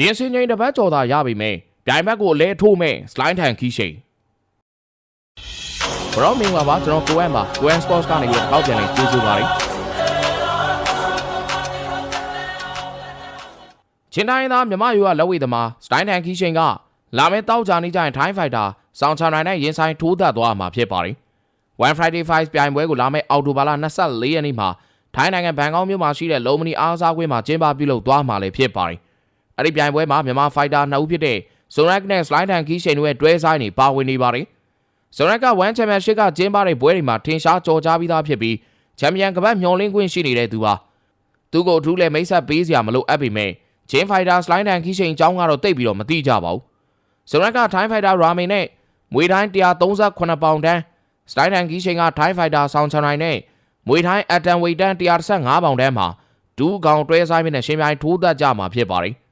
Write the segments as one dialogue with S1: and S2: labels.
S1: ပြင်စင်ချိန်တစ်ပတ်ကျော်သာရပြီမဲ့ပြိုင်ဘက်ကိုအလဲထိုးမဲ့စလိုင်းထန်ခီးရှိန်ဘရောမင်္ဂလာပါကျွန်တော်ကိုဝမ်ပါကိုဝမ် Sports ကနေပြီးတော့ပြန်လေးကျေးဇူးပါတယ်ချင်းတိုင်းသားမြမယူကလက်ဝဲသမားစတိုင်းထန်ခီးရှိန်ကလာမယ့်တောက်ကြနေကြရင်ထိုင်းဖိုက်တာစောင်းချန်ရိုင်းနဲ့ရင်ဆိုင်ထိုးသက်သွားမှာဖြစ်ပါတယ် One Friday Five ပြိုင်ပွဲကိုလာမယ့်အောက်တိုဘာလ24ရက်နေ့မှာထိုင်းနိုင်ငံဘန်ကောက်မြို့မှာရှိတဲ့လုံမနီအားစားကွင်းမှာကျင်းပပြုလုပ်သွားမှာလည်းဖြစ်ပါတယ်။ အဲ့ဒီပြိုင်ပွဲမှာမြန်မာဖိုက်တာနှစ်ဦးဖြစ်တဲ့ Zorak နဲ့ Slide and Key ရှင်တို့ရဲ့တွဲဆိုင်နေပါဝင်နေပါတယ်။ Zorak က One Championship ကကျင်းပတဲ့ပွဲတွေမှာထင်ရှားကြော်ကြားပြီးသားဖြစ်ပြီးချန်ပီယံကပတ်မျှော်လင့်ခွင့်ရှိနေတဲ့သူပါ။သူကိုအထူးလည်းမိတ်ဆက်ပေးစရာမလိုအပ်ပေမဲ့ Chain Fighter Slide and Key ရှင်အကြောင်းကတော့တိတ်ပြီးတော့မသိကြပါဘူး။ Zorak က Thai Fighter Ramen နဲ့မွေတိုင်း138ပေါင်တန်းစတိုင်းတန်ကြီးချိန်ကထိုင်းဖိုက်တာဆောင်းချန်နိုင်နဲ့မွေထိုင်းအတန်ဝေတန်135ပေါင်တန်းမှာဒူးကောင်တွဲဆိုင်ပြီးနဲ့ရှင်ပြိုင်ထိုးသက်ကြမှာဖြစ်ပါတယ်။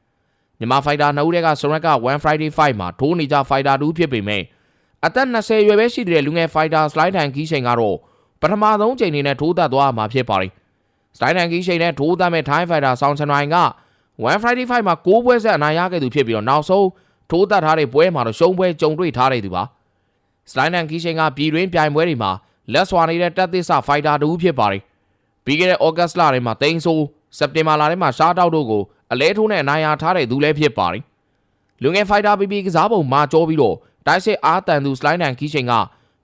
S1: မြန်မာဖိုက်တာနှစ်ဦးတက်ကဆိုရက်က1 Friday Fight မှာထိုးနေကြဖိုက်တာတူဖြစ်ပေမဲ့အသက်20ရွယ်ပဲရှိတဲ့လူငယ်ဖိုက်တာစလိုက်တန်ကြီးချိန်ကတော့ပထမဆုံးချိန်နေနဲ့ထိုးသက်သွားမှာဖြစ်ပါတယ်။စတိုင်းတန်ကြီးချိန်နဲ့ထိုးသက်မဲ့ထိုင်းဖိုက်တာဆောင်းချန်နိုင်က1 Friday Fight မှာ6ပွဲဆက်အနိုင်ရခဲ့သူဖြစ်ပြီးတော့နောက်ဆုံးထိုးသက်ထားတဲ့ပွဲမှာတော့ရှုံးပွဲကြုံတွေ့ထားတဲ့သူပါ။စလိုင်းနန်ကီရှင်ကပြည်တွင်းပြိုင်ပွဲတွေမှာလက်စွာနေတဲ့တက်သစ်ဆဖိုက်တာတူဖြစ်ပါတယ်။ပြီးခဲ့တဲ့ဩဂတ်စ်လထဲမှာတိန်ဆိုစက်တင်ဘာလထဲမှာရှားတောက်တို့ကို အလဲထိုးနဲ့အနိုင်ရထားတဲ့သူလည်းဖြစ်ပါတယ်။လူငယ်ဖိုက်တာပီပီကစားပုံမှာကြောပြီးတော့တိုက်စစ်အားတန်သူစလိုင်းနန်ကီရှင်က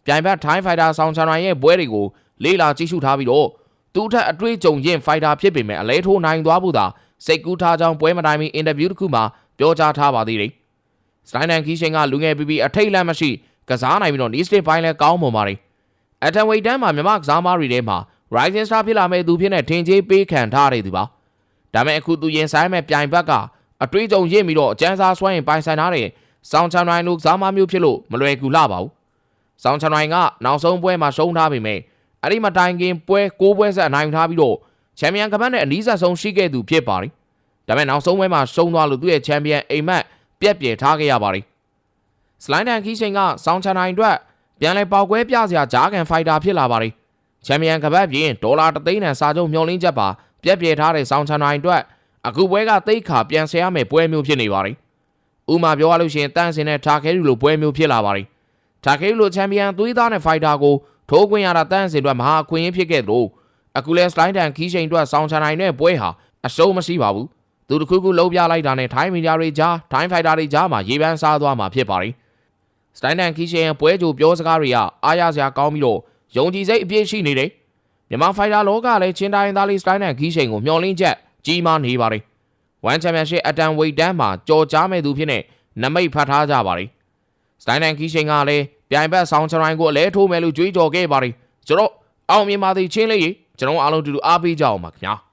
S1: ပြိုင်ဘက်ထိုင်းဖိုက်တာဆောင်ချန်နိုင်ရဲ့ပွဲတွေကိုလေးလာကြည့်ရှုထားပြီးတော့သူ့ထက်အတွေ့အကြုံရင့်ဖိုက်တာဖြစ်ပေမဲ့အလဲထိုးနိုင်သွားဖို့သာစိတ်ကူးထားကြောင်းပွဲမတိုင်မီအင်တာဗျူးတစ်ခုမှာပြောကြားထားပါသေးတယ်။စလိုင်းနန်ကီရှင်ကလူငယ်ပီပီအထိတ်လန့်မရှိကစားနိုင်ပြီးတော့ East State ဘိုင်းလဲကောင်းပုံပါတယ်။အတန်ဝိတ်တန်းမှာမြမကစားမားတွေထဲမှာ Rising Star ဖြစ်လာမဲ့သူဖြစ်နေထင်ကြီးပေးခံထားရတဲ့သူပါ။ ဒါပေမဲ့အခုသူရင်ဆိုင်မဲ့ပြိုင်ဘက်ကအတွေးကြုံရင့်ပြီးတော့အကျန်းစားဆွဲရင်ပိုင်ဆိုင်ထားတဲ့ဆောင်းချန်နိုင်လို့ကစားမားမျိုးဖြစ်လို့မလွယ်ကူလာပါဘူး။ဆောင်းချန်နိုင်ကနောက်ဆုံးပွဲမှာရှုံးထားပေမဲ့အဲ့ဒီမှာတိုင်ကင်ပွဲ၉ပွဲဆက်အနိုင်ထားပြီးတော့ချန်ပီယံကပတ်နဲ့အနည်းဆက်ဆုံးရှိခဲ့သူဖြစ်ပါတယ်။ဒါပေမဲ့နောက်ဆုံးပွဲမှာရှုံးသွားလို့သူ့ရဲ့ချန်ပီယံအိမ်မက်ပြက်ပြယ်ထားခဲ့ရပါတယ်။စလိုင်းတန်ခီးချိန်ကစောင်းချန်နိုင်အတွက်ပြန်လဲပေါက်ကွဲပြစရာဂျားကန်ဖိုက်တာဖြစ်လာပါတယ်။ချန်ပီယံကပတ်ပြင်ဒေါ်လာ3သိန်းနဲ့စာချုပ်မျှော်လင့်ချက်ပါ ပြက်ပြဲထားတဲ့စောင်းချန်နိုင်အတွက်အခုပွဲကသိတ်ခါပြန်ဆရမယ်ပွဲမျိုးဖြစ်နေပါတယ်။ဥမာပြောရလို့ရှိရင်တန့်စင်နဲ့ထာခဲလူလိုပွဲမျိုးဖြစ်လာပါတယ်။ထာခဲလူလိုချန်ပီယံသွေးသားနဲ့ဖိုက်တာကိုထိုးခွင့်ရတာတန့်စင်အတွက်မဟာအခွင့်အရေးဖြစ်ခဲ့သလိုအခုလဲစလိုင်းတန်ခီးချိန်အတွက်စောင်းချန်နိုင်တဲ့ပွဲဟာအရှုံးမရှိပါဘူး။သူတစ်ခုခုလုံးပြလိုက်တာနဲ့ထိုင်းမီဒီယာတွေကြားထိုင်းဖိုက်တာတွေကြားမှာရေပန်းစားသွားမှာဖြစ်ပါတယ်။စတိုင်းတန်ခီရှင်ရဲ့ပွဲကြိုပြောစကားတွေကအားရစရာကောင်းပြီးတော့ယုံကြည်စိတ်အပြည့်ရှိနေတယ်။ မြန်မာဖိုင်တာလောကလည်းချင်းတိုင်းသားလေးစတိုင်းတန်ခီရှင်ကိုမျှော်လင့်ချက်ကြီးမားနေပါတယ်။ One Championship အတန်ဝိတ်တန်းမှာကြော်ကြားမဲ့သူဖြစ်နေနမိတ်ဖတ်ထားကြပါတယ်။စတိုင်းတန်ခီရှင်ကလည်းပြိုင်ဘက်ဆောင်ချရိုင်းကိုအလဲထိုးမယ်လို့ကြွေးကြော်ခဲ့ပါတယ်။ကျွန်တော်အောင်မြင်ပါသည်ချင်းလေးရေကျွန်တော်အားလုံးတူတူအားပေးကြအောင်ပါခင်ဗျာ။